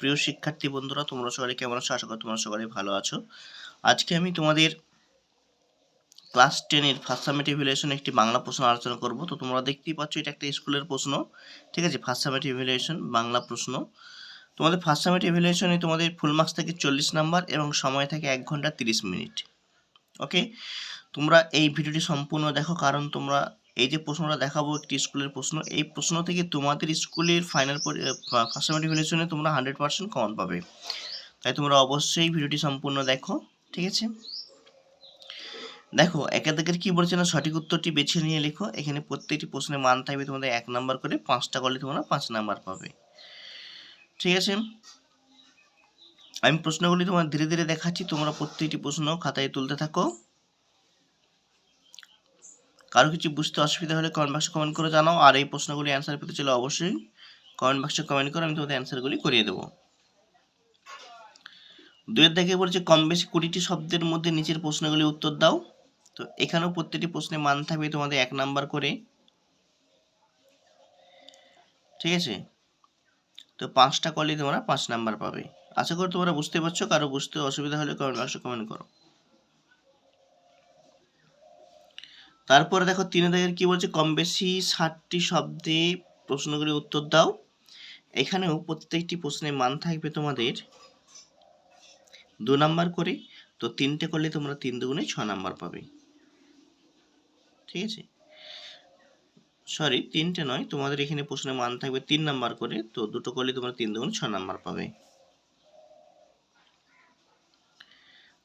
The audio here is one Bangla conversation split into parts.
প্রিয় শিক্ষার্থী বন্ধুরা, তোমরা সবাই কেমন আছো? আশা করি তোমরা সবাই ভালো আছো। আজকে আমি তোমাদের ক্লাস টেনের ফার্স্ট সামেটিভ ইভ্যালুয়েশন একটি বাংলা প্রশ্ন আলোচনা করব। তো তোমরা দেখতেই পাচ্ছ, এটা একটা স্কুলের প্রশ্ন, ঠিক আছে? ফার্স্ট সামেটিভ ইভ্যালুয়েশন বাংলা প্রশ্ন। তোমাদের ফার্স্ট সামেটিভ ইভ্যালুয়েশনে তোমাদের ফুল মার্কস থাকে চল্লিশ নাম্বার এবং সময় থাকে এক ঘণ্টা তিরিশ মিনিট ওকে তোমরা এই ভিডিওটি সম্পূর্ণ দেখো, কারণ তোমরা এই যে প্রশ্নটা দেখাবো একটি স্কুলের প্রশ্ন, এই প্রশ্ন থেকে তোমাদের স্কুলের ফাইনাল ফার্স্ট ইভ্যালুয়েশনে তোমরা হান্ড্রেড পার্সেন্ট কমন পাবে। তাই তোমরা অবশ্যই ভিডিওটি সম্পূর্ণ দেখো, ঠিক আছে? দেখো, একাধিকের কি বলছে না, সঠিক উত্তরটি বেছে নিয়ে লেখো। এখানে প্রত্যেকটি প্রশ্নের মান থাকবে তোমাদের এক নাম্বার করে, পাঁচটা করলে তোমরা পাঁচ নাম্বার পাবে। ঠিক আছে? আমি প্রশ্নগুলি তোমার ধীরে ধীরে দেখাচ্ছি, তোমরা প্রত্যেকটি প্রশ্ন খাতায় তুলতে থাকো। কারও কিছু বুঝতে অসুবিধা হলে কমেন্ট বক্সে কমেন্ট করে জানাও। আর এই প্রশ্নগুলি অ্যান্সার পেতে চলে অবশ্যই কমেন্ট বক্সে কমেন্ট করে আমি তোমাদের অ্যান্সারগুলি করিয়ে দেবো। দুয়ের দেখে বলছে, কম বেশি কুড়িটি শব্দের মধ্যে নিচের প্রশ্নগুলি উত্তর দাও। তো এখানেও প্রত্যেকটি প্রশ্নে মান থাকবে তোমাদের এক নাম্বার করে। ঠিক আছে? তো পাঁচটা করলেই তোমরা পাঁচ নাম্বার পাবে। আশা করি তোমরা বুঝতে পারছ। কারও বুঝতে অসুবিধা হলে কমেন্ট বক্সে কমেন্ট করো। তারপরে দেখো তিনে দাগের কি বলছে, কম বেশি ষাটটি শব্দে প্রশ্নগুলি উত্তর দাও। এখানেও প্রত্যেকটি প্রশ্নের মান থাকবে তোমাদের দু নাম্বার করে, তো তিনটে করলে তোমরা তিন দুগুণে ছ নাম্বার পাবে। ঠিক আছে? সরি তিনটে নয়, তোমাদের এখানে প্রশ্নের মান থাকবে তিন নাম্বার করে, তো দুটো করলে তোমরা তিন দুগুণ ছ নাম্বার পাবে।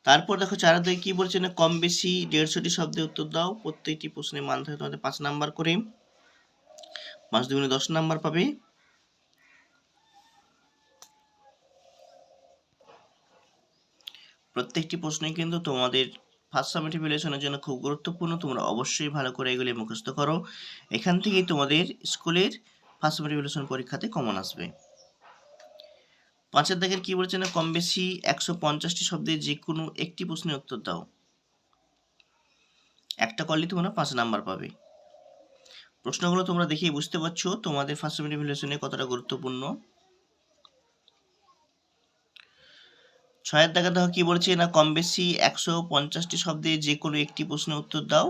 তারপর দেখো চার দিকে কি বলছে না, কম বেশি দেড়শোটি শব্দে উত্তর দাও, প্রত্যেকটি প্রশ্নের মান থাকে তোমাদের পাঁচ নাম্বার করে। পাঁচ দুগুণে দশ নাম্বার পাবে। প্রত্যেকটি প্রশ্নই কিন্তু তোমাদের ফার্স্ট সামেটিভ ইভ্যালুয়েশনের জন্য খুব গুরুত্বপূর্ণ, তোমরা অবশ্যই ভালো করে এগুলি মুখস্থ করো। এখান থেকেই তোমাদের স্কুলের ফার্স্ট সামেটিভ ইভ্যালুয়েশন পরীক্ষাতে কমন আসবে। পাঁচের দাগের কি বলছে না কম বেশি একশো পঞ্চাশটি শব্দে যে কোনো একটি প্রশ্নের উত্তর দাও। একটা করলে তোমরা পাঁচ নাম্বার পাবে। প্রশ্নগুলো তোমরা দেখেই বুঝতে পারছ তোমাদের ফার্স্ট সামেটিভ ইভ্যালুয়েশনে কতটা গুরুত্বপূর্ণ। ছয়ের দেখা দেখো কি বলছে না কম বেশি একশো পঞ্চাশটি শব্দে যে কোনো একটি প্রশ্নের উত্তর দাও।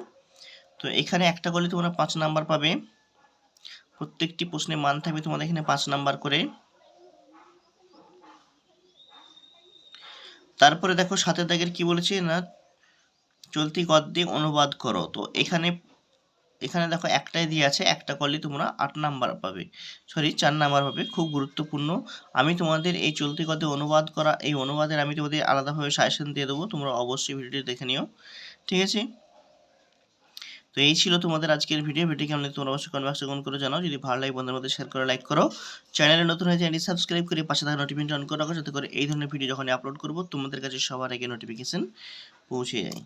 তো এখানে একটা করলে তোমরা পাঁচ নাম্বার পাবে। প্রত্যেকটি প্রশ্নের মান থাকবে তোমাদের এখানে পাঁচ নাম্বার করে। তারপরে দেখো সাথে দাগের কি বলেছে না? চলতি গদ্যে অনুবাদ করো। তো এখানে এখানে দেখো একটাই দিয়ে আছে, একটা করলে তোমরা আট নাম্বার পাবে। সরি চার নাম্বার পাবে। খুব গুরুত্বপূর্ণ। আমি তোমাদের এই চলতি গদ্যে অনুবাদ করা, এই অনুবাদের আমি তোমাদের আলাদাভাবে সাজেশন দিয়ে দেবো। তোমরা অবশ্যই ভিডিওটি দেখে নিও। ঠিক আছে? তো এই ছিল তোমাদের আজকের ভিডিও ভিডিও কেমন তোমরা অবশ্যই কমেন্ট বক্সে কমেন্ট করে জানাও। যদি ভালো লাগে বন্ধুদের মধ্যে শেয়ার করে লাইক করো। চ্যানেলে নতুন হয়ে চ্যানেলটি সাবস্ক্রাইব করে পাশে থাকা নোটিফিকেশন অন করে রাখো, যাতে করে এই ধরনের ভিডিও যখন আপলোড করব, তোমাদের কাছে সবার আগে নোটিফিকেশন পৌঁছে যায়।